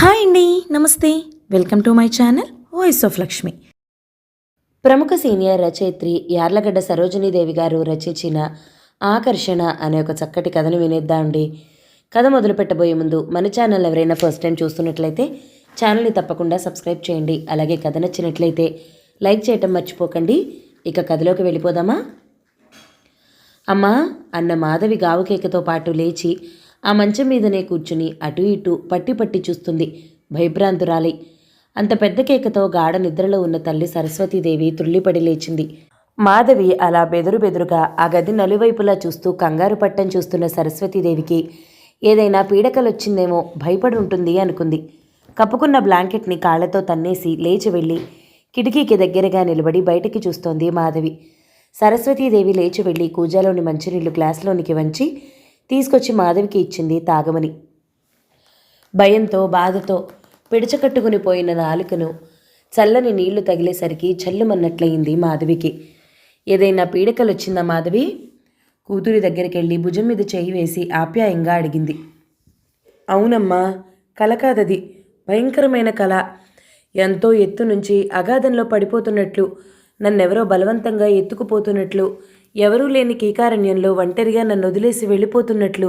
Hi అండి నమస్తే. Welcome to my channel voice of Lakshmi. ప్రముఖ సీనియర్ రచయిత్రి యార్లగడ్డ సరోజినీదేవి గారు రచించిన ఆకర్షణ అనే ఒక చక్కటి కథను వినేద్దాం అండి? కథ మొదలు పెట్టబోయే ముందు మన ఛానల్ ఎవరైనా ఫస్ట్ టైం చూస్తున్నట్లయితే ఛానల్ని తప్పకుండా సబ్స్క్రైబ్ చేయండి. అలాగే కథ నచ్చినట్లయితే లైక్ చేయటం మర్చిపోకండి. ఇక కథలోకి వెళ్ళిపోదామా? అమ్మా అన్న మాధవి గావుకేకతో పాటు లేచి ఆ మంచం మీదనే కూర్చుని అటు ఇటు పట్టి పట్టి చూస్తుంది భయభ్రాంతురాలి. అంత పెద్ద కేకతో గాఢ నిద్రలో ఉన్న తల్లి సరస్వతీదేవి తుల్లిపడి లేచింది. మాధవి అలా బెదురు బెదురుగా ఆ గది నలువైపులా చూస్తూ కంగారు పట్టం చూస్తున్న సరస్వతీదేవికి ఏదైనా పీడకలొచ్చిందేమో భయపడి ఉంటుంది అనుకుంది. కప్పుకున్న బ్లాంకెట్ని కాళ్ళతో తన్నేసి లేచి వెళ్ళి కిటికీకి దగ్గరగా నిలబడి బయటికి చూస్తోంది మాధవి. సరస్వతీదేవి లేచి వెళ్ళి కూజాలోని మంచినీళ్ళు గ్లాస్లోనికి వంచి తీసుకొచ్చి మాధవికి ఇచ్చింది తాగమని. భయంతో బాధతో పిడిచకట్టుకుని పోయిన నాలుకను చల్లని నీళ్ళు తగిలేసరికి చల్లుమన్నట్లయింది మాధవికి. ఏదైనా పీడకలు వచ్చిందా మాధవి? కూతురి దగ్గరికి వెళ్ళి భుజం మీద చేయి వేసి ఆప్యాయంగా అడిగింది. అవునమ్మా కల కాదది. భయంకరమైన కళ ఎంతో ఎత్తు నుంచి అగాధంలో పడిపోతున్నట్లు నన్నెవరో బలవంతంగా ఎత్తుకుపోతున్నట్లు ఎవరూ లేని కీకారణ్యంలో ఒంటరిగా నన్ను వదిలేసి వెళ్ళిపోతున్నట్లు.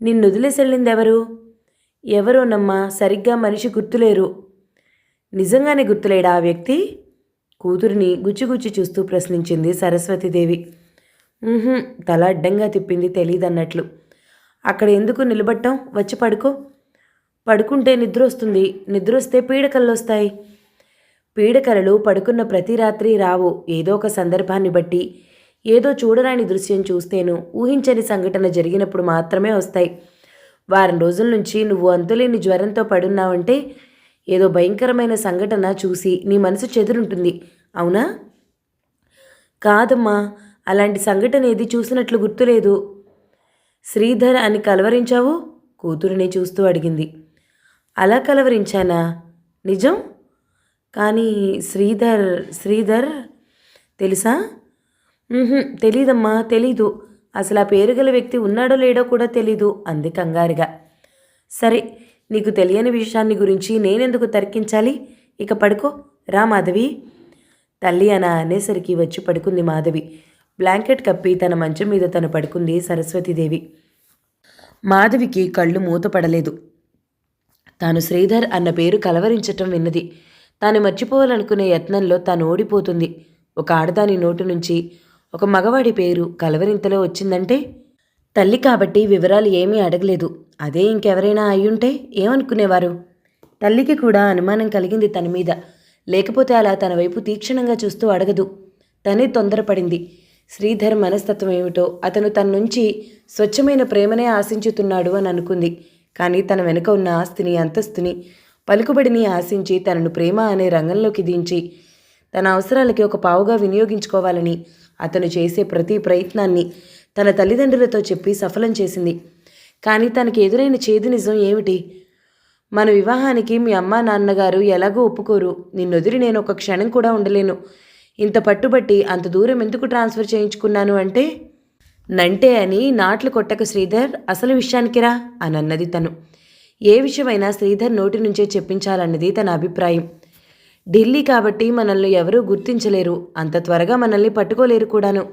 నిన్ను వదిలేసి వెళ్ళిందెవరు ఎవరోనమ్మా సరిగ్గా మనిషి గుర్తులేరు. నిజంగానే గుర్తులేడా ఆ వ్యక్తి? కూతురిని గుచ్చిగుచ్చి చూస్తూ ప్రశ్నించింది సరస్వతీదేవి. తల అడ్డంగా తిప్పింది తెలియదన్నట్లు అక్కడ ఎందుకు నిలబట్టం వచ్చి పడుకో. పడుకుంటే నిద్ర వస్తుంది నిద్ర వస్తే పీడకలు వస్తాయి పీడకలలు పడుకున్న ప్రతి రాత్రి రావు. ఏదో ఒక సందర్భాన్ని బట్టి ఏదో చూడరాని దృశ్యం చూస్తేను ఊహించని సంఘటన జరిగినప్పుడు మాత్రమే వస్తాయి. వారం రోజుల నుంచి నువ్వు అంతులేని జ్వరంతో పడున్నావంటే ఏదో భయంకరమైన సంఘటన చూసి నీ మనసు చెదురుంటుంది. అవునా? కాదమ్మా అలాంటి సంఘటన ఏది చూసినట్లు గుర్తులేదు. శ్రీధర్ అని కలవరించావు? కూతురిని చూస్తూ అడిగింది. అలా కలవరించానా? నిజం? కానీ శ్రీధర్ శ్రీధర్ తెలుసా? తెలీదమ్మా తెలీదు. అసలు ఆ పేరు గల వ్యక్తి ఉన్నాడో లేడో కూడా తెలీదు అంది కంగారుగా. సరే నీకు తెలియని విషయాన్ని గురించి నేనెందుకు తర్కించాలి? ఇక పడుకో. రా మాధవి. తల్లి అన అనేసరికి వచ్చి పడుకుంది మాధవి. బ్లాంకెట్ కప్పి తన మంచం మీద తను పడుకుంది సరస్వతీదేవి. మాధవికి కళ్ళు మూతపడలేదు. తాను శ్రీధర్ అన్న పేరు కలవరించటం విన్నది. తాను మర్చిపోవాలనుకునే యత్నంలో తాను ఓడిపోతుంది. ఒక ఆడదాని నోటు నుంచి ఒక మగవాడి పేరు కలవరింతలో వచ్చిందంటే? తల్లి కాబట్టి వివరాలు ఏమీ అడగలేదు. అదే ఇంకెవరైనా అయ్యుంటే ఏమనుకునేవారు? తల్లికి కూడా అనుమానం కలిగింది తన మీద. లేకపోతే అలా తన వైపు తీక్షణంగా చూస్తూ అడగదు. తనే తొందరపడింది. శ్రీధర్ మనస్తత్వం ఏమిటో అతను తన నుంచి స్వచ్ఛమైన ప్రేమనే ఆశించుతున్నాడు అని అనుకుంది. కానీ తన వెనుక ఉన్న ఆస్తిని అంతస్తుని పలుకుబడిని ఆశించి తనను ప్రేమ అనే రంగంలోకి దించి తన అవసరాలకి ఒక పావుగా వినియోగించుకోవాలని అతను చేసే ప్రతి ప్రయత్నాన్ని తన తల్లిదండ్రులతో చెప్పి సఫలం చేసింది. కానీ తనకి ఎదురైన చేదు నిజం ఏమిటి? మన వివాహానికి మీ అమ్మా నాన్నగారు ఎలాగో ఒప్పుకోరు. నిన్నొదిరి నేను ఒక క్షణం కూడా ఉండలేను. ఇంత పట్టుబట్టి అంత దూరం ఎందుకు ట్రాన్స్ఫర్ చేయించుకున్నాను అంటే? నంటే అని నాట్లు కొట్టక శ్రీధర్ అసలు విషయానికి రా అని అన్నది తను. ఏ విషయమైనా శ్రీధర్ నోటి నుంచే చెప్పించాలన్నది తన అభిప్రాయం. ఢిల్లీ కాబట్టి మనల్ని ఎవరూ గుర్తించలేరు. అంత త్వరగా మనల్ని పట్టుకోలేరు కూడాను.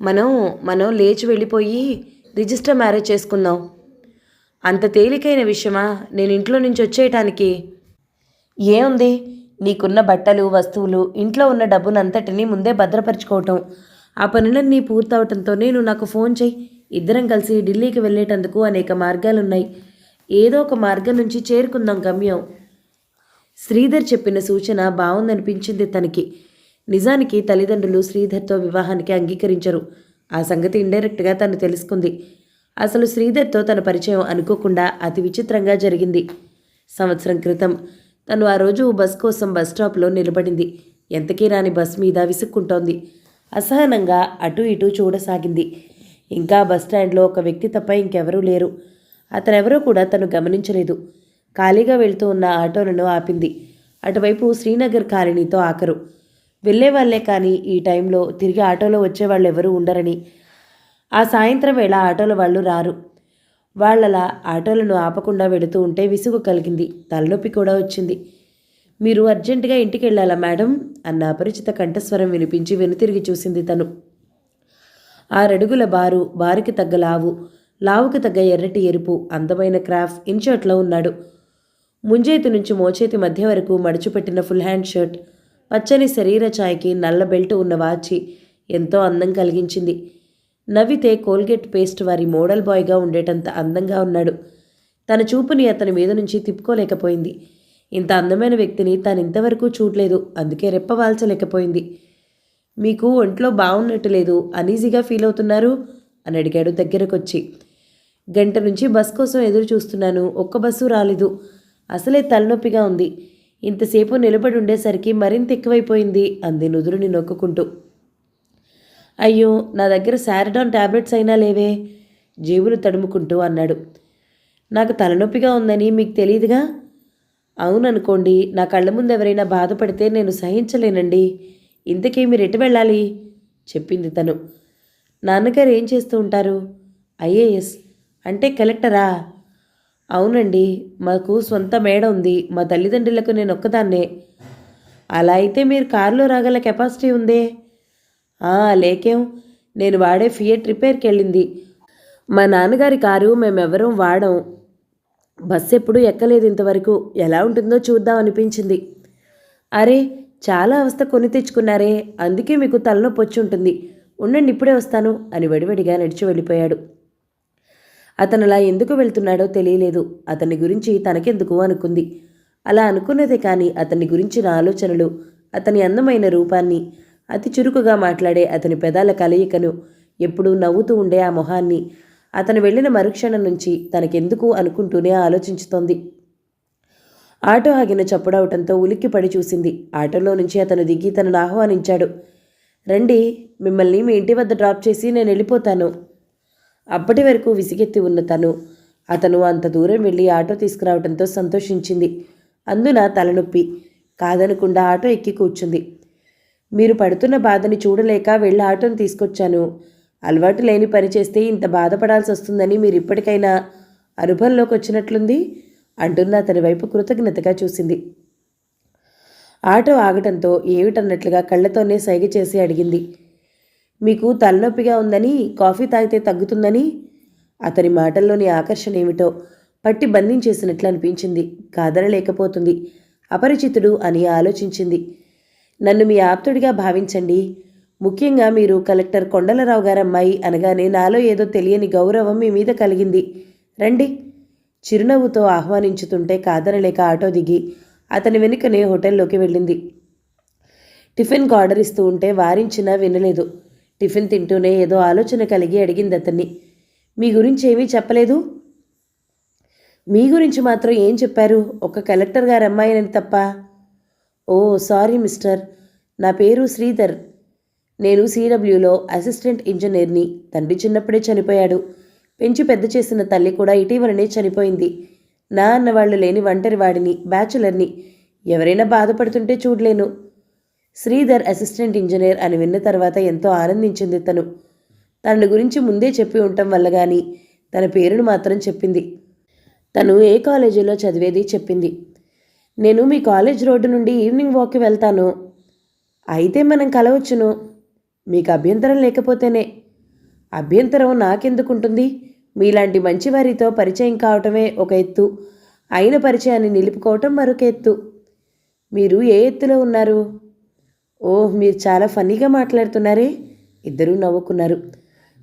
మనం మనం లేచి వెళ్ళిపోయి రిజిస్టర్ మ్యారేజ్ చేసుకుందాం. అంత తేలికైన విషయమా? నేను ఇంట్లో నుంచి వచ్చేయటానికి. ఏముంది? నీకున్న బట్టలు వస్తువులు ఇంట్లో ఉన్న డబ్బునంతటిని ముందే భద్రపరచుకోవటం. ఆ పనులన్నీ పూర్తవటంతో నేను నాకు ఫోన్ చేయి ఇద్దరం కలిసి ఢిల్లీకి వెళ్ళేటందుకు అనేక మార్గాలున్నాయి. ఏదో ఒక మార్గం నుంచి చేరుకుందాం గమ్యం. శ్రీధర్ చెప్పిన సూచన బాగుందనిపించింది తనకి. నిజానికి తల్లిదండ్రులు శ్రీధర్తో వివాహానికి అంగీకరించరు. ఆ సంగతి ఇండైరెక్ట్గా తను తెలుసుకుంది. అసలు శ్రీధర్తో తన పరిచయం అనుకోకుండా అతి విచిత్రంగా జరిగింది. సంవత్సరం క్రితం తను ఆ రోజు బస్ కోసం బస్ స్టాప్లో నిలబడింది. ఎంతకీ రాని బస్ మీద విసుక్కుంటోంది. అసహనంగా అటు ఇటు చూడసాగింది. ఇంకా బస్ స్టాండ్లో ఒక వ్యక్తి తప్ప ఇంకెవరూ లేరు. అతనెవరూ కూడా తను గమనించలేదు. ఖాళీగా వెళ్తూ ఉన్న ఆటోలను ఆపింది. అటువైపు శ్రీనగర్ కాలనీతో ఆఖరు వెళ్ళేవాళ్ళే కానీ ఈ టైంలో తిరిగి ఆటోలో వచ్చేవాళ్ళు ఎవరూ ఉండరని. ఆ సాయంత్రం వేళ ఆటోల వాళ్ళు రారు. వాళ్ళలా ఆటోలను ఆపకుండా వెళుతూ ఉంటే విసుగు కలిగింది. తలనొప్పి కూడా వచ్చింది. మీరు అర్జెంటుగా ఇంటికి వెళ్ళాలా మేడం? అన్న అపరిచిత కంఠస్వరం వినిపించి వెనుతిరిగి చూసింది తను. ఆరడుగుల బారు బారుకి తగ్గ లావు లావుకి తగ్గ ఎర్రటి ఎరుపు అందమైన క్రాఫ్ ఇన్షర్ట్లో ఉన్నాడు. ముంజేతి నుంచి మోచేతి మధ్య వరకు మడుచుపెట్టిన ఫుల్ హ్యాండ్ షర్ట్ పచ్చని శరీర ఛాయకి నల్ల బెల్ట్ ఉన్న వాచి ఎంతో అందం కలిగించింది. నవ్వితే కోల్గేట్ పేస్ట్ వారి మోడల్ బాయ్గా ఉండేటంత అందంగా ఉన్నాడు. తన చూపుని అతని మీద నుంచి తిప్పుకోలేకపోయింది. ఇంత అందమైన వ్యక్తిని తాను ఇంతవరకు చూడలేదు అందుకే రెప్పవాల్చలేకపోయింది మీకు ఒంట్లో బాగున్నట్టు లేదు అనీజీగా ఫీల్ అవుతున్నారు? అని అడిగాడు దగ్గరకొచ్చి. గంట నుంచి బస్ కోసం ఎదురు చూస్తున్నాను ఒక్క బస్సు రాలేదు. అసలే తలనొప్పిగా ఉంది. ఇంతసేపు నిలబడి ఉండేసరికి మరింత ఎక్కువైపోయింది అంది నుదురుని నొక్కుకుంటూ. అయ్యో నా దగ్గర శారడాన్ టాబ్లెట్స్ అయినా లేవే జేబులు తడుముకుంటూ అన్నాడు. నాకు తలనొప్పిగా ఉందని మీకు తెలియదుగా అవుననుకోండి నా కళ్ళ ముందు ఎవరైనా బాధపడితే నేను సహించలేనండి. ఇంతకీ మీరు ఎటు వెళ్ళాలి? చెప్పింది తను. నాన్నగారు ఏం చేస్తూ ఉంటారు? ఐఏఎస్. అంటే కలెక్టరా? అవునండి మాకు సొంత మేడ ఉంది మా తల్లిదండ్రులకు నేను ఒక్కదాన్నే. అలా అయితే మీరు కారులో రాగల కెపాసిటీ ఉందే? లేకేం. నేను వాడే ఫియట్ రిపేర్కి వెళ్ళింది. మా నాన్నగారి కారు మేమెవరం వాడం. బస్సు ఎప్పుడూ ఎక్కలేదు ఇంతవరకు. ఎలా ఉంటుందో చూద్దాం అనిపించింది. అరే చాలా అవస్థ కొని తెచ్చుకున్నారే. అందుకే మీకు తలనొప్పి వచ్చి ఉంటుంది. ఉండండి ఇప్పుడే వస్తాను అని వడివడిగా నడిచి వెళ్ళిపోయాడు. అతను అలా ఎందుకు వెళ్తున్నాడో తెలియలేదు. అతని గురించి తనకెందుకు అనుకుంది? అలా అనుకున్నదే కానీ అతని గురించిన ఆలోచనలు అతని అందమైన రూపాన్ని అతి చురుకుగా మాట్లాడే అతని పెదాల కలయికను ఎప్పుడూ నవ్వుతూ ఉండే ఆ మొహాన్ని అతను వెళ్ళిన మరుక్షణం నుంచి తనకెందుకు అనుకుంటూనే ఆలోచించుతోంది. ఆటో ఆగిన చప్పుడవటంతో ఉలిక్కిపడి చూసింది. ఆటోలో నుంచి అతను దిగి తనను ఆహ్వానించాడు. రండి మిమ్మల్ని మీ ఇంటి వద్ద డ్రాప్ చేసి నేను వెళ్ళిపోతాను. అప్పటి వరకు విసిగెత్తి ఉన్న తను అతను అంత దూరం వెళ్ళి ఆటో తీసుకురావడంతో సంతోషించింది. అందున తలనొప్పి కాదనకుండా ఆటో ఎక్కి కూర్చుంది. మీరు పడుతున్న బాధని చూడలేక వెళ్ళి ఆటోని తీసుకొచ్చాను. అలవాటు లేని పని చేస్తే ఇంత బాధపడాల్సి వస్తుందని మీరు ఇప్పటికైనా అనుభవంలోకి వచ్చినట్లుంది? అంటున్న అతని వైపు కృతజ్ఞతగా చూసింది. ఆటో ఆగటంతో ఏమిటన్నట్లుగా కళ్ళతోనే సైగ చేసి అడిగింది. మీకు తలనొప్పిగా ఉందని కాఫీ తాగితే తగ్గుతుందని అతని మాటల్లోని ఆకర్షణ ఏమిటో పట్టి బంధించేసినట్లు అనిపించింది. కాదనలేకపోతుంది. అపరిచితుడు అని ఆలోచించింది. నన్ను మీ ఆప్తుడిగా భావించండి. ముఖ్యంగా మీరు కలెక్టర్ కొండలరావు గారమ్మాయి అనగానే నాలో ఏదో తెలియని గౌరవం మీ మీద కలిగింది. రండి. చిరునవ్వుతో ఆహ్వానించుతుంటే కాదనలేక ఆటో దిగి అతని వెనుకనే హోటల్లోకి వెళ్ళింది. టిఫిన్కి ఆర్డర్ ఇస్తూ ఉంటే వారించినా వినలేదు. టిఫిన్ తింటూనే ఏదో ఆలోచన కలిగి అడిగింది అతన్ని. మీ గురించి ఏమీ చెప్పలేదు? మీ గురించి మాత్రం ఏం చెప్పారు? ఒక కలెక్టర్ గారు అమ్మాయినని తప్ప. Oh sorry mister. నా పేరు శ్రీధర్. నేను సిడబ్ల్యూలో అసిస్టెంట్ ఇంజనీర్ని. తండ్రి చిన్నప్పుడే చనిపోయాడు. పెంచి పెద్ద చేసిన తల్లి కూడా ఇటీవలనే చనిపోయింది. నా అన్నవాళ్ళు లేని ఒంటరి వాడిని బ్యాచులర్ని. ఎవరైనా బాధపడుతుంటే చూడలేను. శ్రీధర్ అసిస్టెంట్ ఇంజనీర్ అని విన్న తర్వాత ఎంతో ఆనందించింది తను. తన గురించి ముందే చెప్పి ఉండటం వల్ల కానీ తన పేరును మాత్రం చెప్పింది. తను ఏ కాలేజీలో చదివేది చెప్పింది. నేను మీ కాలేజ్ రోడ్డు నుండి ఈవినింగ్ వాక్కి వెళ్తాను. అయితే మనం కలవచ్చును. మీకు అభ్యంతరం లేకపోతేనే. అభ్యంతరం నాకెందుకుంటుంది? మీలాంటి మంచివారితో పరిచయం కావటమే ఒక ఎత్తు. అయిన పరిచయాన్ని నిలుపుకోవటం మరొక ఎత్తు. మీరు ఏ ఎత్తులో ఉన్నారు? ఓహ్ మీరు చాలా ఫన్నీగా మాట్లాడుతున్నారే. ఇద్దరూ నవ్వుకున్నారు.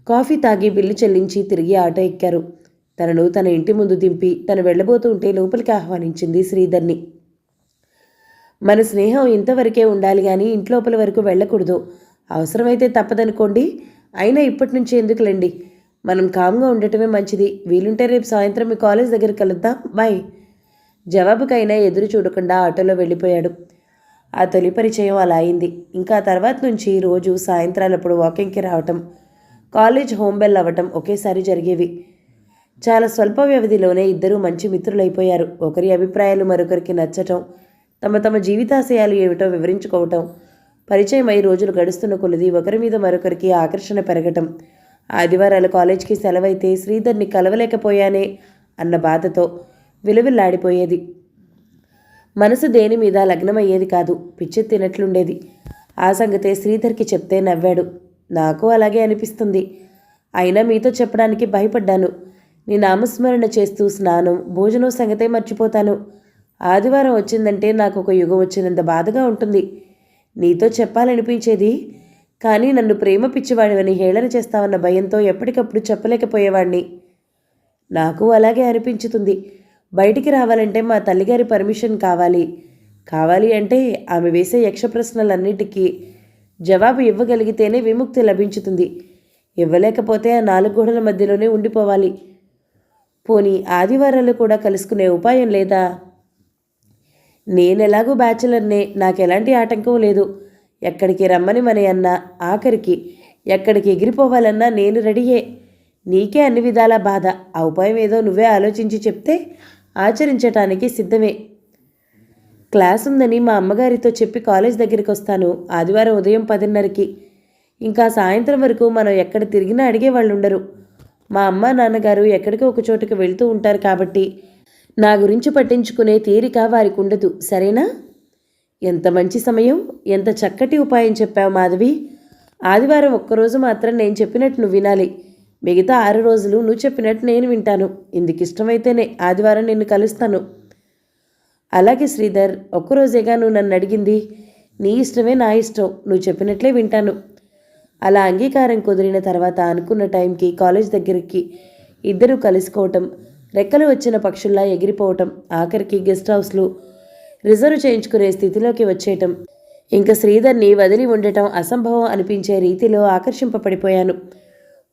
కాఫీ తాగి బిల్లు చెల్లించి తిరిగి ఆటో ఎక్కారు. తనను తన ఇంటి ముందు దింపి తను వెళ్ళబోతూ ఉంటే లోపలికి ఆహ్వానించింది శ్రీధర్ని. మన స్నేహం ఇంతవరకే ఉండాలి కానీ ఇంట్లోపల వరకు వెళ్ళకూడదు. అవసరమైతే తప్పదనుకోండి. అయినా ఇప్పటి నుంచి ఎందుకులేండి? మనం కామ్గా ఉండటమే మంచిది. వీలుంటే రేపు సాయంత్రం మీ కాలేజ్ దగ్గర కలుద్దాం. బాయ్. జవాబుకైనా ఎదురు చూడకుండా ఆటోలో వెళ్ళిపోయాడు. ఆ తొలి పరిచయం అలా అయింది. ఇంకా తర్వాత నుంచి రోజు సాయంత్రాలప్పుడు వాకింగ్కి రావటం కాలేజ్ హోమ్ బెల్ అవ్వటం ఒకేసారి జరిగేవి. చాలా స్వల్ప వ్యవధిలోనే ఇద్దరూ మంచి మిత్రులైపోయారు. ఒకరి అభిప్రాయాలు మరొకరికి నచ్చటం తమ తమ జీవితాశయాలు ఏమిటో వివరించుకోవటం పరిచయం అయి రోజులు గడుస్తున్న కొలది ఒకరి మీద మరొకరికి ఆకర్షణ పెరగటం ఆదివారాలు కాలేజ్కి సెలవైతే శ్రీధర్ని కలవలేకపోయానే అన్న బాధతో విలువిల్లాడిపోయేది. మనసు దేని మీద లగ్నమయ్యేది కాదు పిచ్చెత్తినట్లుండేది ఆ సంగతే శ్రీధర్కి చెప్తే నవ్వాడు. నాకు అలాగే అనిపిస్తుంది. అయినా మీతో చెప్పడానికి భయపడ్డాను. నీ నామస్మరణ చేస్తూ స్నానం భోజనం సంగతే మర్చిపోతాను. ఆదివారం వచ్చిందంటే నాకు ఒక యుగం వచ్చినంత బాధగా ఉంటుంది. నీతో చెప్పాలనిపించేది కానీ నన్ను ప్రేమ పిచ్చివాడివని హేళన చేస్తావన్న భయంతో ఎప్పటికప్పుడు చెప్పలేకపోయేవాణ్ణి. నాకు అలాగే అనిపించుతుంది. బయటికి రావాలంటే మా తల్లిగారి పర్మిషన్ కావాలి. కావాలి అంటే ఆమె వేసే యక్ష ప్రశ్నలన్నిటికీ జవాబు ఇవ్వగలిగితేనే విముక్తి లభించుతుంది. ఇవ్వలేకపోతే ఆ నాలుగు గోడల మధ్యలోనే ఉండిపోవాలి. పోనీ ఆదివారాలు కూడా కలుసుకునే ఉపాయం లేదా? నేనెలాగూ బ్యాచులర్నే నాకెలాంటి ఆటంకం లేదు. ఎక్కడికి రమ్మని మన అన్న ఆఖరికి ఎక్కడికి ఎగిరిపోవాలన్నా నేను రెడీయే. నీకే అన్ని విధాల బాధ. ఆ ఉపాయం ఏదో నువ్వే ఆలోచించి చెప్తే ఆచరించటానికి సిద్ధమే. క్లాస్ ఉందని మా అమ్మగారితో చెప్పి కాలేజ్ దగ్గరికి వస్తాను ఆదివారం ఉదయం పదిన్నరకి. ఇంకా సాయంత్రం వరకు మనం ఎక్కడ తిరిగినా అడిగే వాళ్ళు ఉండరు మా అమ్మ నాన్నగారు ఎక్కడికి ఒక చోటుకి వెళ్తూ ఉంటారు కాబట్టి నా గురించి పట్టించుకునే తీరిక వారికి ఉండదు సరేనా? ఎంత మంచి సమయం ఎంత చక్కటి ఉపాయం చెప్పావు మాధవి. ఆదివారం ఒక్కరోజు మాత్రం నేను చెప్పినట్టు నువ్వు వినాలి. మిగతా ఆరు రోజులు నువ్వు చెప్పినట్టు నేను వింటాను. ఇందుకు ఇష్టమైతేనే ఆదివారం నిన్ను కలుస్తాను. అలాగే శ్రీధర్ ఒక్కరోజేగా నువ్వు నన్ను అడిగింది నీ ఇష్టమే నా ఇష్టం నువ్వు చెప్పినట్లే వింటాను. అలా అంగీకారం కుదిరిన తర్వాత అనుకున్న టైంకి కాలేజ్ దగ్గరికి ఇద్దరూ కలుసుకోవటం రెక్కలు వచ్చిన పక్షుల్లా ఎగిరిపోవటం ఆఖరికి గెస్ట్ హౌస్లు రిజర్వ్ చేయించుకునే స్థితిలోకి వచ్చేయటం. ఇంకా శ్రీధర్ని వదిలి ఉండటం అసంభవం అనిపించే రీతిలో ఆకర్షింపబడిపోయాను.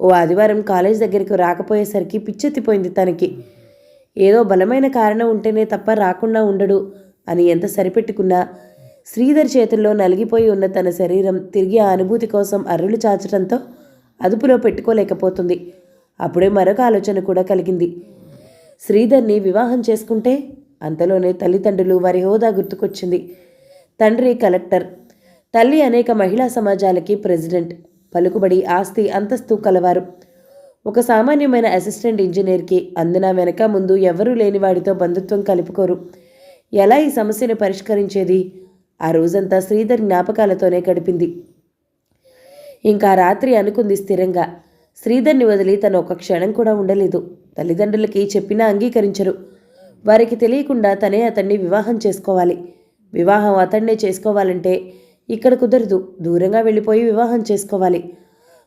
ఓ ఆదివారం కాలేజ్ దగ్గరికి రాకపోయేసరికి పిచ్చెత్తిపోయింది తనకి. ఏదో బలమైన కారణం ఉంటేనే తప్ప రాకుండా ఉండడు అని ఎంత సరిపెట్టుకున్నా శ్రీధర్ చేతుల్లో నలిగిపోయి ఉన్న తన శరీరం తిరిగి ఆ అనుభూతి కోసం అర్రులు చాచడంతో అదుపులో పెట్టుకోలేకపోతుంది. అప్పుడే మరొక ఆలోచన కూడా కలిగింది. శ్రీధర్ని వివాహం చేసుకుంటే అంతలోనే తల్లిదండ్రులు వారి హోదా గుర్తుకొచ్చింది. తండ్రి కలెక్టర్ తల్లి అనేక మహిళా సమాజాలకి ప్రెసిడెంట్ పలుకుబడి ఆస్తి అంతస్తు కలవారు. ఒక సామాన్యమైన అసిస్టెంట్ ఇంజనీర్కి అందున వెనక ముందు ఎవరూ లేని వాడితో బంధుత్వం కలుపుకోరు. ఎలా ఈ సమస్యను పరిష్కరించేది? ఆ రోజంతా శ్రీధర్ జ్ఞాపకాలతోనే గడిపింది. ఇంకా రాత్రి అనుకుంది స్థిరంగా. శ్రీధర్ని వదిలి తను ఒక క్షణం కూడా ఉండలేదు. తల్లిదండ్రులకి చెప్పినా అంగీకరించరు. వారికి తెలియకుండా తనే అతన్ని వివాహం చేసుకోవాలి. వివాహం అతన్నే చేసుకోవాలంటే ఇక్కడ కుదరదు. దూరంగా వెళ్ళిపోయి వివాహం చేసుకోవాలి.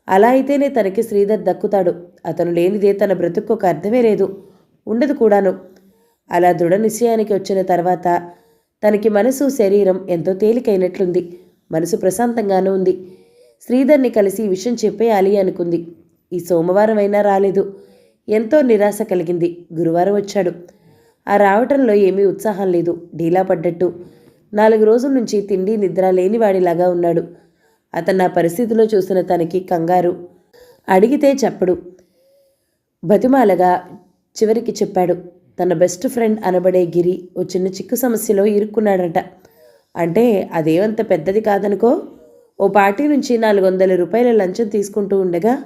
అలా అయితేనే తనకి శ్రీధర్ దక్కుతాడు. అతను లేనిదే తన బ్రతుకు ఒక అర్థమే లేదు. ఉండదు కూడాను. అలా దృఢ నిశ్చయానికి వచ్చిన తర్వాత తనకి మనసు శరీరం ఎంతో తేలికైనట్లుంది. మనసు ప్రశాంతంగానూ ఉంది. శ్రీధర్ని కలిసి ఈ విషయం చెప్పేయాలి అనుకుంది. ఈ సోమవారం అయినా రాలేదు. ఎంతో నిరాశ కలిగింది. గురువారం వచ్చాడు. ఆ రావటంలో ఏమీ ఉత్సాహం లేదు. ఢీలా పడ్డట్టు. నాలుగు రోజుల నుంచి తిండి నిద్ర లేనివాడిలాగా ఉన్నాడు. అతను నా పరిస్థితిలో చూసిన తనకి కంగారు. అడిగితే చెప్పడు. బతిమాలగా చివరికి చెప్పాడు. తన బెస్ట్ ఫ్రెండ్ అనబడే గిరి ఓ చిన్న చిక్కు సమస్యలో ఇరుక్కున్నాడట. అంటే అదేమంత పెద్దది కాదనుకో? ఓ పార్టీ నుంచి నాలుగు వందల రూపాయల లంచం తీసుకుంటూ ఉండగా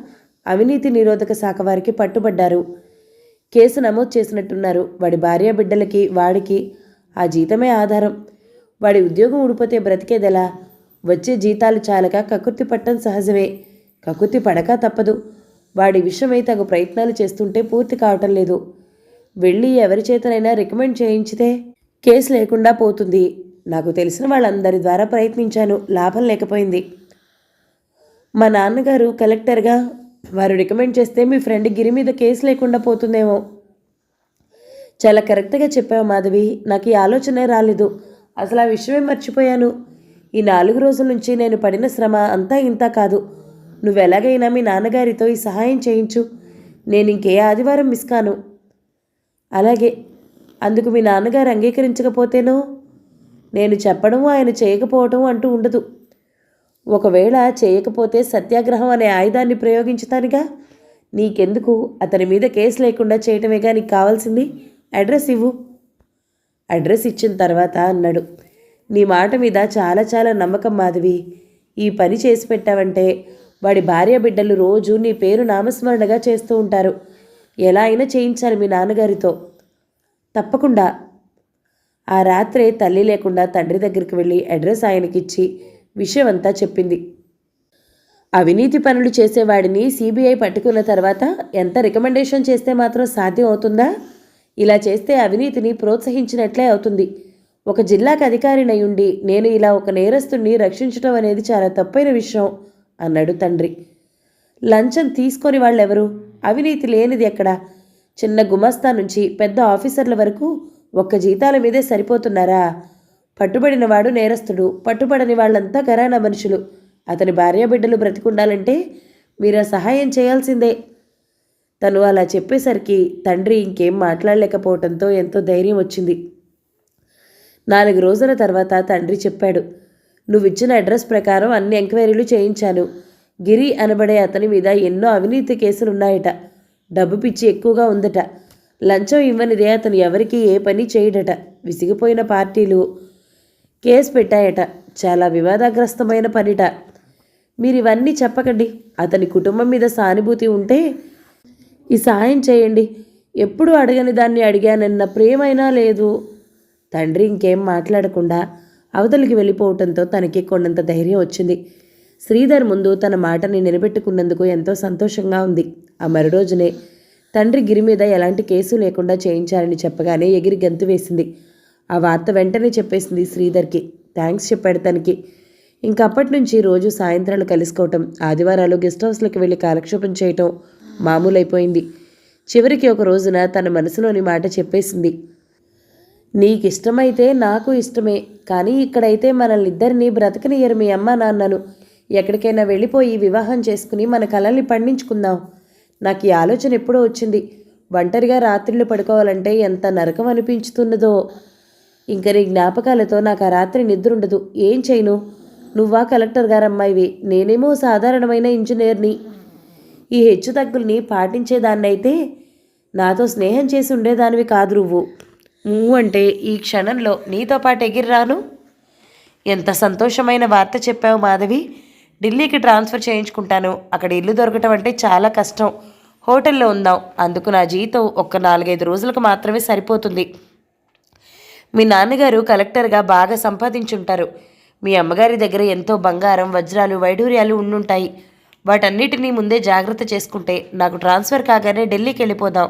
అవినీతి నిరోధక శాఖ వారికి పట్టుబడ్డారు. కేసు నమోదు చేసినట్టున్నారు. వాడి భార్య బిడ్డలకి వాడికి ఆ జీతమే ఆధారం. వాడి ఉద్యోగం ఊడిపోతే బ్రతికేదెలా? వచ్చే జీతాలు చాలక కకుర్తి పట్టం సహజమే. కకుర్తి పడక తప్పదు. వాడి విషయమై తగు ప్రయత్నాలు చేస్తుంటే పూర్తి కావటం లేదు. వెళ్ళి ఎవరి చేతనైనా రికమెండ్ చేయించితే కేసు లేకుండా పోతుంది. నాకు తెలిసిన వాళ్ళందరి ద్వారా ప్రయత్నించాను. లాభం లేకపోయింది. మా నాన్నగారు కలెక్టర్గా వారు రికమెండ్ చేస్తే మీ ఫ్రెండ్ గిరి మీద కేసు లేకుండా పోతుందేమో. చాలా కరెక్ట్గా చెప్పావు మాధవి. నాకు ఈ ఆలోచనే రాలేదు. అసలు ఆ విషయమే మర్చిపోయాను. ఈ నాలుగు రోజుల నుంచి నేను పడిన శ్రమ అంతా ఇంత కాదు. నువ్వు ఎలాగైనా మీ నాన్నగారితో ఈ సహాయం చేయించు. నేను ఇంకే ఆదివారం మిస్ కాను. అలాగే అందుకు మీ నాన్నగారు అంగీకరించకపోతేనో? నేను చెప్పడం ఆయన చేయకపోవటం అంటూ ఉండదు. ఒకవేళ చేయకపోతే సత్యాగ్రహం అనే ఆయుధాన్ని ప్రయోగించుతానుగా? నీకెందుకు? అతని మీద కేసు లేకుండా చేయటమేగా నీకు కావాల్సింది? అడ్రస్ ఇవ్వు. అడ్రస్ ఇచ్చిన తర్వాత అన్నాడు. నీ మాట మీద చాలా చాలా నమ్మకం మాధవి. ఈ పని చేసి పెట్టావంటే వాడి భార్య బిడ్డలు రోజు నీ పేరు నామస్మరణగా చేస్తూ ఉంటారు. ఎలా అయినా చేయించాలి మీ నాన్నగారితో. తప్పకుండా. ఆ రాత్రే తల్లి లేకుండా తండ్రి దగ్గరికి వెళ్ళి అడ్రస్ ఆయనకిచ్చి విషయమంతా చెప్పింది. అవినీతి పనులు చేసేవాడిని సిబిఐ పట్టుకున్న తర్వాత ఎంత రికమెండేషన్ చేస్తే మాత్రం సాధ్యం అవుతుందా? ఇలా చేస్తే అవినీతిని ప్రోత్సహించినట్లే అవుతుంది. ఒక జిల్లాకు అధికారినయుండి నేను ఇలా ఒక నేరస్తుణ్ణి రక్షించడం అనేది చాలా తప్పైన విషయం అన్నాడు తండ్రి. లంచం తీసుకొని వాళ్ళెవరు? అవినీతి లేనిది ఎక్కడ? చిన్న గుమస్తా నుంచి పెద్ద ఆఫీసర్ల వరకు ఒక్క జీతాల మీదే సరిపోతున్నారా? పట్టుబడిన వాడు నేరస్తుడు పట్టుబడని వాళ్ళంతా కరానా మనుషులు. అతని భార్యాబిడ్డలు బ్రతికుండాలంటే మీరు సహాయం చేయాల్సిందే తను అలా చెప్పేసరికి తండ్రి ఇంకేం మాట్లాడలేకపోవడంతో ఎంతో ధైర్యం వచ్చింది. నాలుగు రోజుల తర్వాత తండ్రి చెప్పాడు నువ్వు ఇచ్చిన అడ్రస్ ప్రకారం అన్ని ఎంక్వైరీలు చేయించాను. గిరి అనబడే అతని మీద ఎన్నో అవినీతి కేసులున్నాయట. డబ్బు పిచ్చి ఎక్కువగా ఉందట. లంచం ఇవ్వనిదే అతను ఎవరికి ఏ పని చేయడట. విసిగిపోయిన పార్టీలు కేసు పెట్టాయట. చాలా వివాదాగ్రస్తమైన పనిట. మీరు ఇవన్నీ చెప్పకండి. అతని కుటుంబం మీద సానుభూతి ఉంటే ఈ సాయం చేయండి. ఎప్పుడు అడగని దాన్ని అడిగానన్న ప్రేమైనా లేదు. తండ్రి ఇంకేం మాట్లాడకుండా అవతలికి వెళ్ళిపోవటంతో తనకి కొండంత ధైర్యం వచ్చింది. శ్రీధర్ ముందు తన మాటని నిలబెట్టుకున్నందుకు ఎంతో సంతోషంగా ఉంది. ఆ మరురోజునే తండ్రి గిరి మీద ఎలాంటి కేసు లేకుండా చేయించారని చెప్పగానే ఎగిరి గంతు వేసింది. ఆ వార్త వెంటనే చెప్పేసింది శ్రీధర్కి. థ్యాంక్స్ చెప్పాడు తనకి. ఇంకప్పటి నుంచి రోజు సాయంత్రాలు కలుసుకోవటం ఆదివారాలు గెస్ట్ హౌస్లోకి వెళ్ళి కాలక్షేపం చేయటం మామూలైపోయింది. చివరికి ఒక రోజున తన మనసులోని మాట చెప్పేసింది. నీకు ఇష్టమైతే నాకు ఇష్టమే కానీ ఇక్కడైతే మనల్ని ఇద్దరిని బ్రతకనియరు మీ అమ్మ నాన్నను ఎక్కడికైనా వెళ్ళిపోయి వివాహం చేసుకుని మన కళల్ని పండించుకుందాం. నాకు ఈ ఆలోచన ఎప్పుడో వచ్చింది. ఒంటరిగా రాత్రిళ్ళు పడుకోవాలంటే ఎంత నరకం అనిపించుతున్నదో. ఇంక నీ జ్ఞాపకాలతో నాకు ఆ రాత్రి నిద్ర ఉండదు ఏం చేయను? నువ్వా కలెక్టర్ గారమ్మాయివి. నేనేమో సాధారణమైన ఇంజనీర్ని. ఈ హెచ్చుతగ్గుల్ని పాటించేదాన్నైతే నాతో స్నేహం చేసి ఉండేదానివి కాదు నువ్వు. నువ్వు అంటే ఈ క్షణంలో నీతో పాటు ఎగిర్రాను. ఎంత సంతోషమైన వార్త చెప్పావు మాధవి. ఢిల్లీకి ట్రాన్స్ఫర్ చేయించుకుంటాను. అక్కడ ఇల్లు దొరకటం అంటే చాలా కష్టం. హోటల్లో ఉందాం. అందుకు నా జీతం ఒక్క నాలుగైదు రోజులకు మాత్రమే సరిపోతుంది. మీ నాన్నగారు కలెక్టర్గా బాగా సంపాదించుంటారు. మీ అమ్మగారి దగ్గర ఎంతో బంగారం వజ్రాలు వైడూర్యాలు ఉండుంటాయి. వాటన్నిటినీ ముందే జాగ్రత్త చేసుకుంటే నాకు ట్రాన్స్ఫర్ కాగానే ఢిల్లీకి వెళ్ళిపోదాం.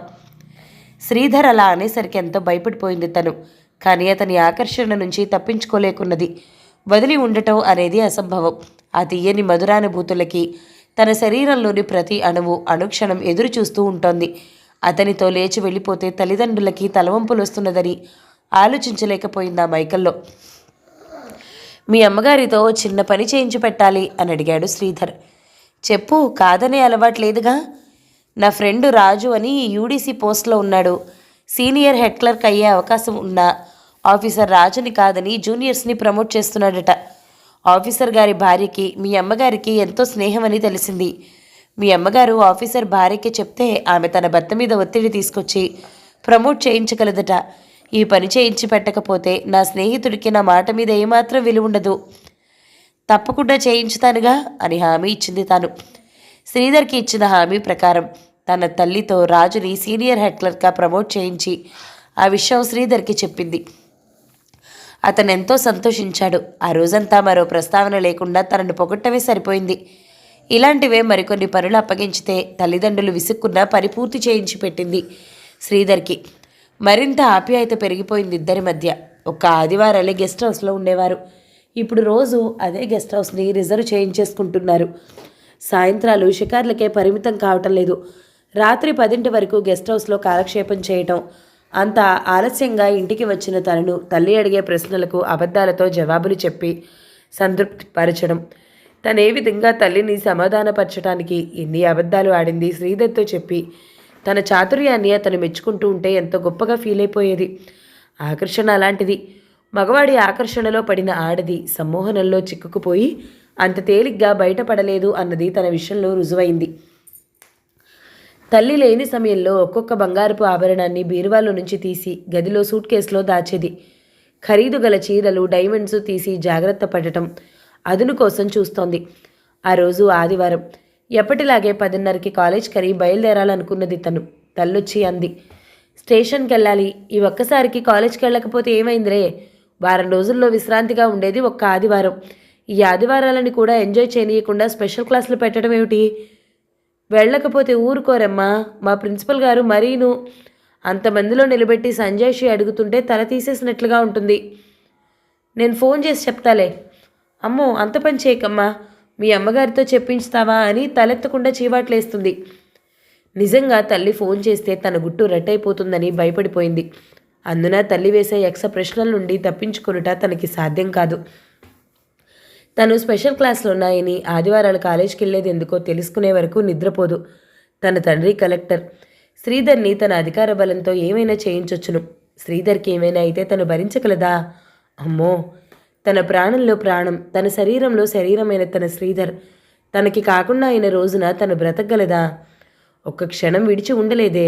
శ్రీధర్ అలా అనేసరికి ఎంతో భయపడిపోయింది తను. కానీ అతని ఆకర్షణ నుంచి తప్పించుకోలేకున్నది. వదిలి ఉండటం అనేది అసంభవం. ఆ తీయని మధురానుభూతులకి తన శరీరంలోని ప్రతి అణువు అనుక్షణం ఎదురు చూస్తూ ఉంటోంది. అతనితో లేచి వెళ్ళిపోతే తల్లిదండ్రులకి తలవంపులు వస్తున్నదని ఆలోచించలేకపోయింది ఆ మైకల్లో. మీ అమ్మగారితో చిన్న పని చేయించి పెట్టాలి అని అడిగాడు శ్రీధర్. చెప్పు కాదనే అలవాట్లేదుగా? నా ఫ్రెండ్ రాజు అని యూడీసీ పోస్ట్లో ఉన్నాడు. సీనియర్ హెడ్ క్లర్క్ అయ్యే అవకాశం ఉన్నా ఆఫీసర్ రాజుని కాదని జూనియర్స్ని ప్రమోట్ చేస్తున్నాడట. ఆఫీసర్ గారి భార్యకి మీ అమ్మగారికి ఎంతో స్నేహం అని తెలిసింది. మీ అమ్మగారు ఆఫీసర్ భార్యకి చెప్తే ఆమె తన భర్త మీద ఒత్తిడి తీసుకొచ్చి ప్రమోట్ చేయించగలదట. ఈ పని చేయించి పెట్టకపోతే నా స్నేహితుడికి నా మాట మీద ఏమాత్రం విలువ ఉండదు తప్పకుండా చేయించుతానుగా అని హామీ ఇచ్చింది తాను. శ్రీధర్కి ఇచ్చిన హామీ ప్రకారం తన తల్లితో రాజుని సీనియర్ హెడ్ క్లర్క్గా ప్రమోట్ చేయించి ఆ విషయం శ్రీధర్కి చెప్పింది. అతను ఎంతో సంతోషించాడు. ఆ రోజంతా మరో ప్రస్తావన లేకుండా తనను పొగట్టమే సరిపోయింది. ఇలాంటివే మరికొన్ని పనులు అప్పగించితే తల్లిదండ్రులు విసుక్కున్నా పని పూర్తి చేయించి పెట్టింది శ్రీధర్కి. మరింత ఆప్యాయత పెరిగిపోయింది ఇద్దరి మధ్య. ఒక్క ఆదివారాలే గెస్ట్ హౌస్లో ఉండేవారు. ఇప్పుడు రోజు అదే గెస్ట్ హౌస్ని రిజర్వ్ చేయించేసుకుంటున్నారు. సాయంత్రాలు షికార్లకే పరిమితం కావటం లేదు. రాత్రి పదింటి వరకు గెస్ట్ హౌస్లో కాలక్షేపం చేయటం. అంత ఆలస్యంగా ఇంటికి వచ్చిన తనను తల్లి అడిగే ప్రశ్నలకు అబద్ధాలతో జవాబులు చెప్పి సంతృప్తిపరచడం. తను ఏ విధంగా తల్లిని సమాధానపరచడానికి ఎన్ని అబద్ధాలు ఆడింది శ్రీధర్తో చెప్పి తన చాతుర్యాన్ని అతను మెచ్చుకుంటూ ఉంటే ఎంతో గొప్పగా ఫీల్ అయిపోయేది. ఆకర్షణ అలాంటిది. మగవాడి ఆకర్షణలో పడిన ఆడది సమ్మోహనంలో చిక్కుకుపోయి అంత తేలిగ్గా బయటపడలేదు అన్నది తన విషయంలో రుజువైంది. తల్లి లేని సమయంలో ఒక్కొక్క బంగారపు ఆభరణాన్ని బీరువాలో నుంచి తీసి గదిలో సూట్ కేసులో దాచేది. ఖరీదు గల చీరలు డైమండ్స్ తీసి జాగ్రత్త పడటం అదును కోసం చూస్తోంది. ఆ రోజు ఆదివారం. ఎప్పటిలాగే పదిన్నరకి కాలేజ్ కరి బయలుదేరాలనుకున్నది తను. తల్లొచ్చి అంది. స్టేషన్కి వెళ్ళాలి ఈ ఒక్కసారికి కాలేజ్కి వెళ్ళకపోతే ఏమైందిరే? వారం రోజుల్లో విశ్రాంతిగా ఉండేది ఒక్క ఆదివారం. ఈ ఆదివారాలని కూడా ఎంజాయ్ చేయనీయకుండా స్పెషల్ క్లాసులు పెట్టడం ఏమిటి? వెళ్ళకపోతే ఊరుకోరమ్మా. మా ప్రిన్సిపల్ గారు మరీను. అంతమందిలో నిలబెట్టి సంజయ్షి అడుగుతుంటే తల తీసేసినట్లుగా ఉంటుంది. నేను ఫోన్ చేసి చెప్తాలే. అమ్మో అంత పని చేయకమ్మా. మీ అమ్మగారితో చెప్పించుతావా అని తలెత్తకుండా చీవాట్లేస్తుంది. నిజంగా తల్లి ఫోన్ చేస్తే తన గుట్టు రట్టయిపోతుందని భయపడిపోయింది. అందున తల్లి వేసే యక్ష ప్రశ్నల నుండి తప్పించుకొనుట తనకి సాధ్యం కాదు. తను స్పెషల్ క్లాసులు ఉన్నాయని ఆదివారాలు కాలేజీకి వెళ్ళేది ఎందుకో తెలుసుకునే వరకు నిద్రపోదు. తన తండ్రి కలెక్టర్. శ్రీధర్ని తన అధికార బలంతో ఏమైనా చేయించొచ్చును. శ్రీధర్కి ఏమైనా అయితే తను భరించగలదా? అమ్మో! తన ప్రాణంలో ప్రాణం తన శరీరంలో శరీరమైన తన శ్రీధర్. తనకి కాకుండా అయిన రోజున తను బ్రతకగలదా? ఒక్క క్షణం విడిచి ఉండలేదే.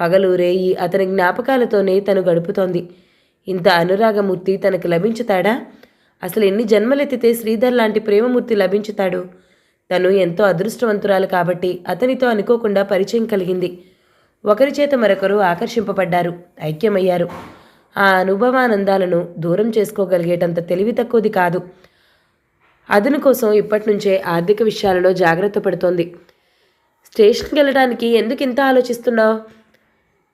పగలు రేయి అతని జ్ఞాపకాలతోనే తను గడుపుతోంది. ఇంత అనురాగమూర్తి తనకు లభించుతాడా? అసలు ఎన్ని జన్మలెత్తితే శ్రీధర్ లాంటి ప్రేమమూర్తి లభించుతాడు? తను ఎంతో అదృష్టవంతురాలు కాబట్టి అతనితో అనుకోకుండా పరిచయం కలిగింది. ఒకరి చేత మరొకరు ఆకర్షింపబడ్డారు ఐక్యమయ్యారు. ఆ అనుభవానందాలను దూరం చేసుకోగలిగేటంత తెలివి తక్కువది కాదు. అదును కోసం ఇప్పటినుంచే ఆర్థిక విషయాలలో జాగ్రత్త పడుతోంది. స్టేషన్కి వెళ్ళడానికి ఎందుకు ఇంత ఆలోచిస్తున్నావు?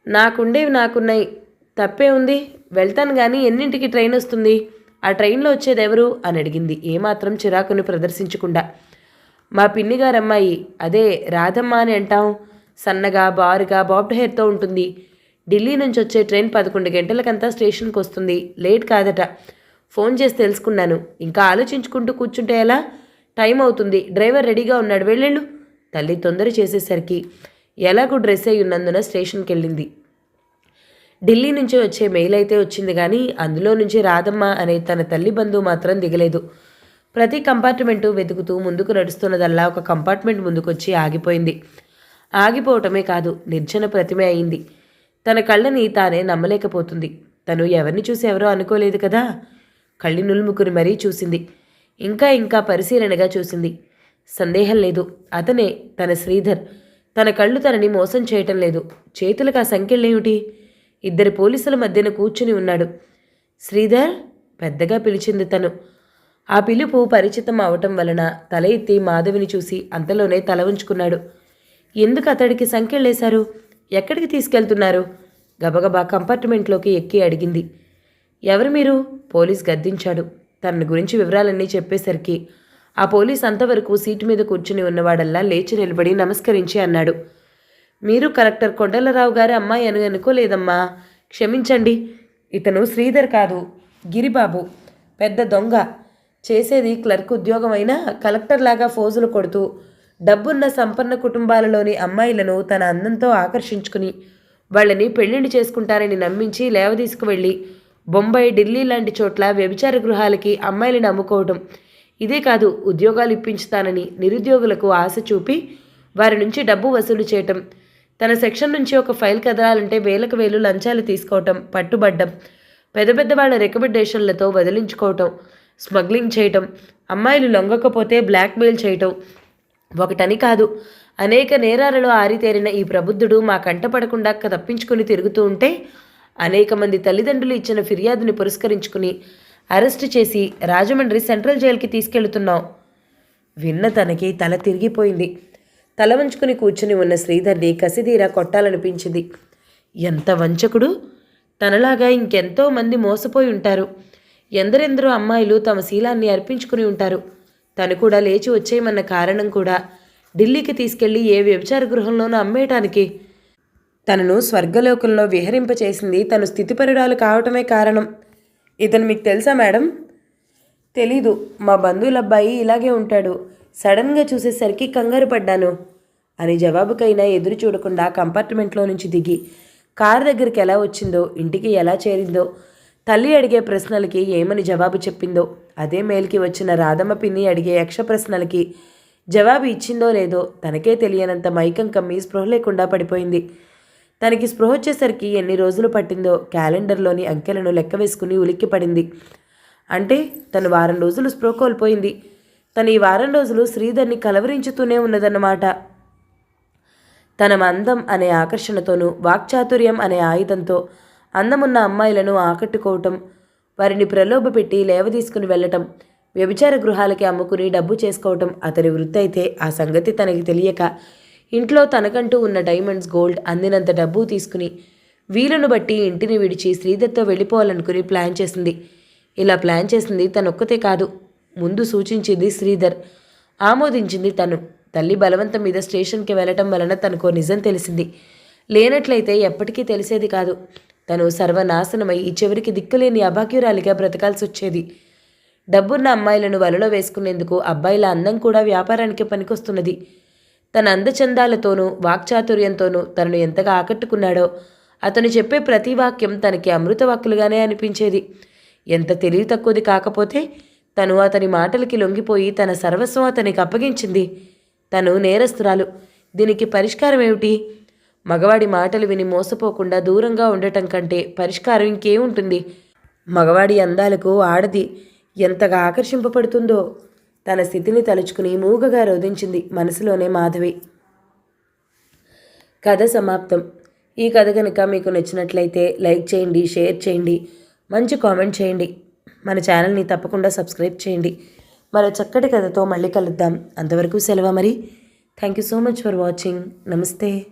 నాకుండేవి నాకున్నాయి. తప్పే ఉంది. వెళ్తాను కానీ ఎన్నింటికి ట్రైన్ వస్తుంది? ఆ ట్రైన్లో వచ్చేదెవరు? అని అడిగింది. ఏమాత్రం చిరాకును ప్రదర్శించకుండా. మా పిన్ని గారమ్మాయి అదే రాధమ్మ అని అంటాం. సన్నగా బారుగా బాబ్డ్ హెయిర్తో ఉంటుంది. ఢిల్లీ నుంచి వచ్చే ట్రైన్ పదకొండు గంటలకంతా స్టేషన్కి వస్తుంది. లేట్ కాదట. ఫోన్ చేసి తెలుసుకున్నాను. ఇంకా ఆలోచించుకుంటూ కూర్చుంటే ఎలా? టైం అవుతుంది. డ్రైవర్ రెడీగా ఉన్నాడు. వెళ్ళెళ్ళు. తల్లి తొందర చేసేసరికి ఎలాగూ డ్రెస్ అయి ఉన్నందున స్టేషన్కి వెళ్ళింది ఢిల్లీ నుంచి వచ్చే మెయిల్ అయితే వచ్చింది కానీ అందులో నుంచి రాధమ్మ అనే తన తల్లి బంధువు మాత్రం దిగలేదు. ప్రతి కంపార్ట్మెంటు వెతుకుతూ ముందుకు నడుస్తున్నదల్లా ఒక కంపార్ట్మెంట్ ముందుకొచ్చి ఆగిపోయింది. ఆగిపోవటమే కాదు నిర్జన ప్రతిమే అయింది. తన కళ్ళని తానే నమ్మలేకపోతుంది. తను ఎవరిని చూసి ఎవరో అనుకోలేదు కదా? కళ్ళి నులుముకుని మరీ చూసింది. ఇంకా ఇంకా పరిశీలనగా చూసింది. సందేహం లేదు. అతనే తన శ్రీధర్. తన కళ్ళు తనని మోసం చేయటం లేదు. చేతులకు ఆ సంఖ్యలేమిటి ఇద్దరు పోలీసుల మధ్యన కూర్చుని ఉన్నాడు. శ్రీధర్ పెద్దగా పిలిచింది తను. ఆ పిలుపు పరిచితం అవటం వలన తల ఎత్తి మాధవిని చూసి అంతలోనే తల ఉంచుకున్నాడు. ఎందుకు అతడికి సంఖ్యలేశారు ఎక్కడికి తీసుకెళ్తున్నారు? గబగబా కంపార్ట్మెంట్లోకి ఎక్కి అడిగింది. ఎవరు మీరు? పోలీస్ గద్దించాడు. తన గురించి వివరాలన్నీ చెప్పేసరికి ఆ పోలీస్ అంతవరకు సీటు మీద కూర్చుని ఉన్నవాడల్లా లేచి నిలబడి నమస్కరించి అన్నాడు. మీరు కలెక్టర్ కొండలరావు గారి అమ్మాయి అని అనుకోలేదమ్మా క్షమించండి. ఇతను శ్రీధర్ కాదు గిరిబాబు. పెద్ద దొంగ. చేసేది క్లర్క్ ఉద్యోగం అయినా కలెక్టర్ లాగా ఫోజులు కొడుతూ డబ్బున్న సంపన్న కుటుంబాలలోని అమ్మాయిలను తన అందంతో ఆకర్షించుకుని వాళ్ళని పెళ్ళిళ్ళు చేసుకుంటారని నమ్మించి లేవదీసుకువెళ్ళి బొంబాయి ఢిల్లీ లాంటి చోట్ల వ్యభిచార గృహాలకి అమ్మాయిలను అమ్ముకోవడం ఇదే కాదు ఉద్యోగాలు ఇప్పించుతానని నిరుద్యోగులకు ఆశ చూపి వారి నుంచి డబ్బు వసూలు చేయటం తన సెక్షన్ నుంచి ఒక ఫైల్ కదలాలంటే వేలకు వేలు లంచాలు తీసుకోవటం పట్టుబడ్డం పెద్ద పెద్ద వాళ్ళ రికమెండేషన్లతో వదిలించుకోవటం స్మగ్లింగ్ చేయటం అమ్మాయిలు లొంగకపోతే బ్లాక్మెయిల్ చేయటం ఒకటని కాదు. అనేక నేరాలలో ఆరితేరిన ఈ ప్రబుద్ధుడు మా కంట పడకుండా తప్పించుకుని తిరుగుతూ ఉంటే అనేక మంది తల్లిదండ్రులు ఇచ్చిన ఫిర్యాదుని పురస్కరించుకుని అరెస్టు చేసి రాజమండ్రి సెంట్రల్ జైలుకి తీసుకెళ్తున్నాం. విన్న తనకి తల తిరిగిపోయింది. తల వంచుకుని కూర్చుని ఉన్న శ్రీధర్ని కసిదీరా కొట్టాలనిపించింది. ఎంత వంచకుడు? తనలాగా ఇంకెంతో మంది మోసపోయి ఉంటారు. ఎందరెందరో అమ్మాయిలు తమ శీలాన్ని అర్పించుకుని ఉంటారు. తను కూడా లేచి వచ్చేయమన్న కారణం కూడా ఢిల్లీకి తీసుకెళ్ళి ఏ వ్యభిచార గృహంలోనూ అమ్మేయటానికి. తనను స్వర్గలోకంలో విహరింపచేసింది తను స్థితిపరురాలు కావటమే కారణం. ఇతను మీకు తెలుసా మేడం? తెలీదు. మా బంధువుల అబ్బాయి ఇలాగే ఉంటాడు. సడన్గా చూసేసరికి కంగారు పడ్డాను. అని జవాబుకైనా ఎదురు చూడకుండా కంపార్ట్మెంట్లో నుంచి దిగి కారు దగ్గరికి ఎలా వచ్చిందో ఇంటికి ఎలా చేరిందో తల్లి అడిగే ప్రశ్నలకి ఏమని జవాబు చెప్పిందో అదే మేల్కి వచ్చిన రాధమ్మ పిన్ని అడిగే యక్ష ప్రశ్నలకి జవాబు ఇచ్చిందో లేదో తనకే తెలియనంత మైకం కమ్మి స్పృహ లేకుండా పడిపోయింది. తనకి స్పృహ వచ్చేసరికి ఎన్ని రోజులు పట్టిందో క్యాలెండర్లోని అంకెలను లెక్క వేసుకుని ఉలిక్కిపడింది అంటే తను వారం రోజులు స్పృహ కోల్పోయింది. తను ఈ వారం రోజులు శ్రీధర్ని కలవరించుతూనే ఉన్నదన్నమాట. తన అందం అనే ఆకర్షణతోనూ వాక్చాతుర్యం అనే ఆయుధంతో అందమున్న అమ్మాయిలను ఆకట్టుకోవటం వారిని ప్రలోభపెట్టి లేవదీసుకుని వెళ్ళటం వ్యభిచార గృహాలకి అమ్ముకుని డబ్బు చేసుకోవటం అతని వృత్తి అయితే ఆ సంగతి తనకి తెలియక ఇంట్లో తనకంటూ ఉన్న డైమండ్స్ గోల్డ్ అందినంత డబ్బు తీసుకుని వీలును బట్టి ఇంటిని విడిచి శ్రీధర్తో వెళ్ళిపోవాలనుకుని ప్లాన్ చేసింది. ఇలా ప్లాన్ చేసింది తనొక్కతే కాదు. ముందు సూచించింది శ్రీధర్. ఆమోదించింది తను. తల్లి బలవంతం మీద స్టేషన్కి వెళ్ళటం వలన తనకు నిజం తెలిసింది. లేనట్లయితే ఎప్పటికీ తెలిసేది కాదు. తను సర్వనాశనమై ఈ చివరికి దిక్కులేని అభాగ్యురాలిగా బ్రతకాల్సి వచ్చేది. డబ్బున్న అమ్మాయిలను వలలో వేసుకునేందుకు అబ్బాయిల అందం కూడా వ్యాపారానికి పనికొస్తున్నది. తన అందచందాలతోనూ వాక్చాతుర్యంతోనూ తనను ఎంతగా ఆకట్టుకున్నాడో అతను చెప్పే ప్రతి వాక్యం తనకి అమృత వాక్కులుగానే అనిపించేది. ఎంత తెలివి తక్కువది కాకపోతే తను అతని మాటలకి లొంగిపోయి తన సర్వస్వం అతనికి అప్పగించింది. తను నేరస్తురాలు. దీనికి పరిష్కారం ఏమిటి? మగవాడి మాటలు విని మోసపోకుండా దూరంగా ఉండటం కంటే పరిష్కారం ఇంకేముంటుంది? మగవాడి అందాలకు ఆడది ఎంతగా ఆకర్షింపబడుతుందో తన స్థితిని తలుచుకుని మూగగా రోధించింది మనసులోనే మాధవి. కథ సమాప్తం. ఈ కథ కనుక మీకు నచ్చినట్లయితే లైక్ చేయండి షేర్ చేయండి మంచి కామెంట్ చేయండి. మన ఛానల్ని తప్పకుండా సబ్స్క్రైబ్ చేయండి. మరో చక్కటి కథతో మళ్ళీ కలుద్దాం. అంతవరకు సెలవు మరి. Thank you so much for watching. నమస్తే.